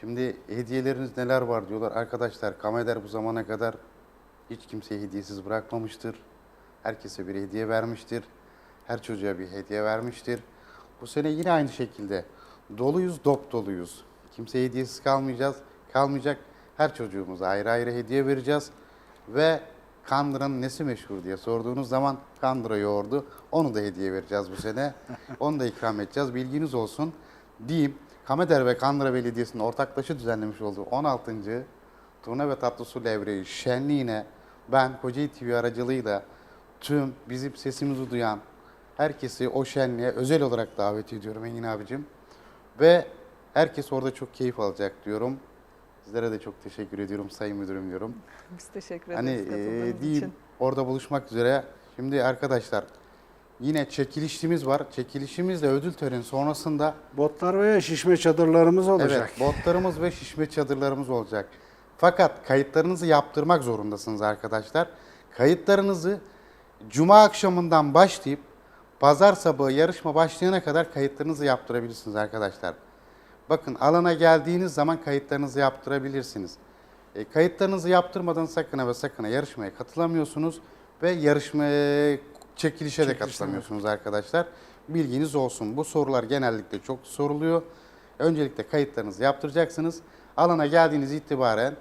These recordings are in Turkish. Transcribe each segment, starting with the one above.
Şimdi hediyeleriniz neler var diyorlar. Arkadaşlar Kameder bu zamana kadar hiç kimseye hediyesiz bırakmamıştır. Herkese bir hediye vermiştir. Her çocuğa bir hediye vermiştir. Bu sene yine aynı şekilde doluyuz, dop doluyuz. Kimseye hediyesiz kalmayacağız, kalmayacak. Her çocuğumuza ayrı ayrı hediye vereceğiz. Ve Kandıra'nın nesi meşhur diye sorduğunuz zaman Kandıra yoğurdu. Onu da hediye vereceğiz bu sene. Onu da ikram edeceğiz. Bilginiz olsun. Diyeyim. Kameder ve Kandıra Belediyesi'nin ortaklaşa düzenlemiş olduğu 16. Turna ve Tatlı Su Levreği şenliğine ben Kocaeli TV aracılığıyla tüm bizim sesimizi duyan herkesi o şenliğe özel olarak davet ediyorum Engin abicim. Ve herkes orada çok keyif alacak diyorum. Sizlere de çok teşekkür ediyorum Sayın Müdürüm diyorum. Biz teşekkür Hani ederiz e, katıldığınız değil için. orada buluşmak üzere. Şimdi arkadaşlar yine çekilişimiz var. Çekilişimizle ödül töreni sonrasında Botlar veya şişme çadırlarımız olacak. evet botlarımız ve şişme çadırlarımız olacak. Fakat kayıtlarınızı yaptırmak zorundasınız arkadaşlar. Kayıtlarınızı cuma akşamından başlayıp pazar sabahı yarışma başlayana kadar kayıtlarınızı yaptırabilirsiniz arkadaşlar. Bakın alana geldiğiniz zaman kayıtlarınızı yaptırabilirsiniz. E, kayıtlarınızı yaptırmadan sakın ve sakın yarışmaya katılamıyorsunuz ve yarışmaya çekilişe de katılamıyorsunuz arkadaşlar. Bilginiz olsun. Bu sorular genellikle çok soruluyor. Öncelikle kayıtlarınızı yaptıracaksınız. Alana geldiğiniz itibaren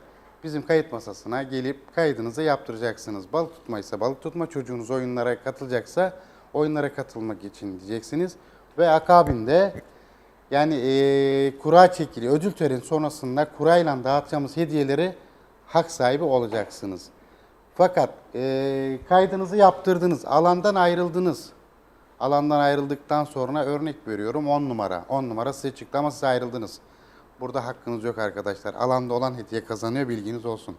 bizim kayıt masasına gelip kaydınızı yaptıracaksınız. Balık tutmaysa balık tutma, çocuğunuz oyunlara katılacaksa oyunlara katılmak için diyeceksiniz. Ve akabinde yani eee kura çekili, ödül töreni sonrasında kurayla dağıtacağımız hediyeleri hak sahibi olacaksınız. Fakat eee, kaydınızı yaptırdınız, alandan ayrıldınız. Alandan ayrıldıktan sonra örnek veriyorum 10 numara. 10 numara size çıktı ama siz ayrıldınız. Burada hakkınız yok arkadaşlar. Alanda olan hediye kazanıyor bilginiz olsun.